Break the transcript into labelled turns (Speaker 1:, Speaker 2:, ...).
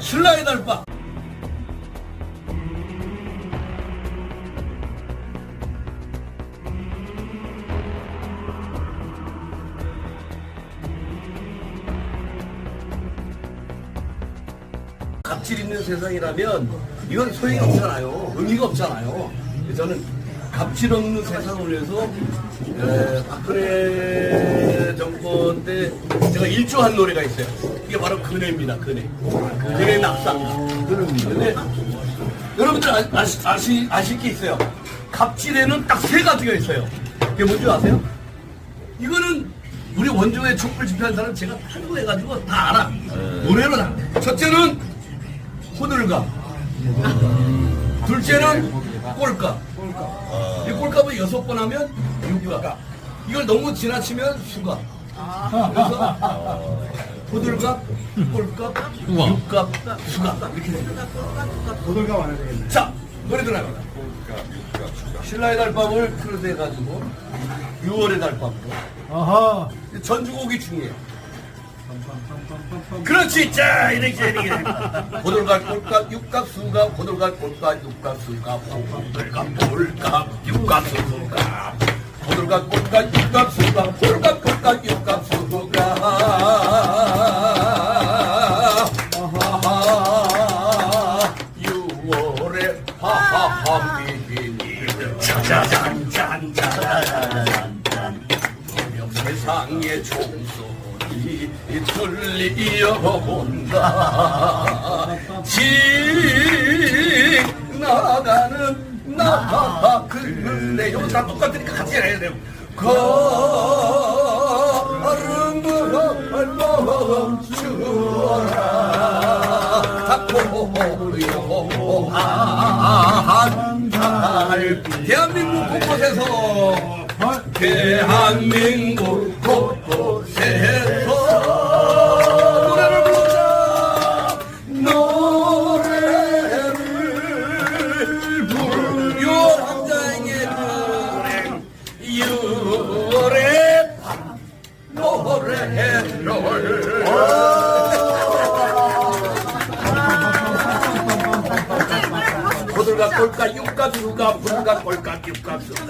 Speaker 1: 신라의 달바. 갑질 있는 세상이라면 이건 소용이 없잖아요. 의미가 없잖아요. 저는 갑질 없는 세상을 위해서 에, 박근혜 정권 때 제가 일조한 노래가 있어요. 이게 바로 그네입니다. 그네. 그네 낙상. 근데 여러분들 아, 아시, 아시, 아실 게 있어요. 갑질에는 딱 세 가지가 있어요. 그게 뭔지 아세요? 이거는 우리 원조의 촛불 집회한 사람 제가 탄도해가지고 다 알아. 노래로 다. 첫째는 호들갑. 둘째는 꼴값. 이 꼴값을 여섯 번 하면 육값. 이걸 너무 지나치면 수갑. 그래서 호들갑, 꼴값, 육값, 수갑. 이렇게 됩니다.
Speaker 2: 도돌가 많아야 되겠네.
Speaker 1: 자, 노래 들어갑니다. 신라의 달밤을 크루즈 해가지고 6월의 달밤으로
Speaker 2: 아하.
Speaker 1: 전주곡이 중요해요. 그렇지, 자, 이렇게, 이렇게 됩니다. 고돌갑, 꼴값, 육값, 수갑, 고돌갑, 꼴값, 육값, 수갑, 고돌갑, 꼴값, 육값, 수갑. 짜자잔짠짠짠 세상의 종소리 들려온다. 지나가는 나 그네 이거 다 똑같으니까 같이 해야 돼요. 걸음을 멈추어라. 고요한 달 대한민국 곳곳에서 대한민국 곳 호들갑 꼴까? 육갑 수갑 호들갑 꼴까? 육갑 수갑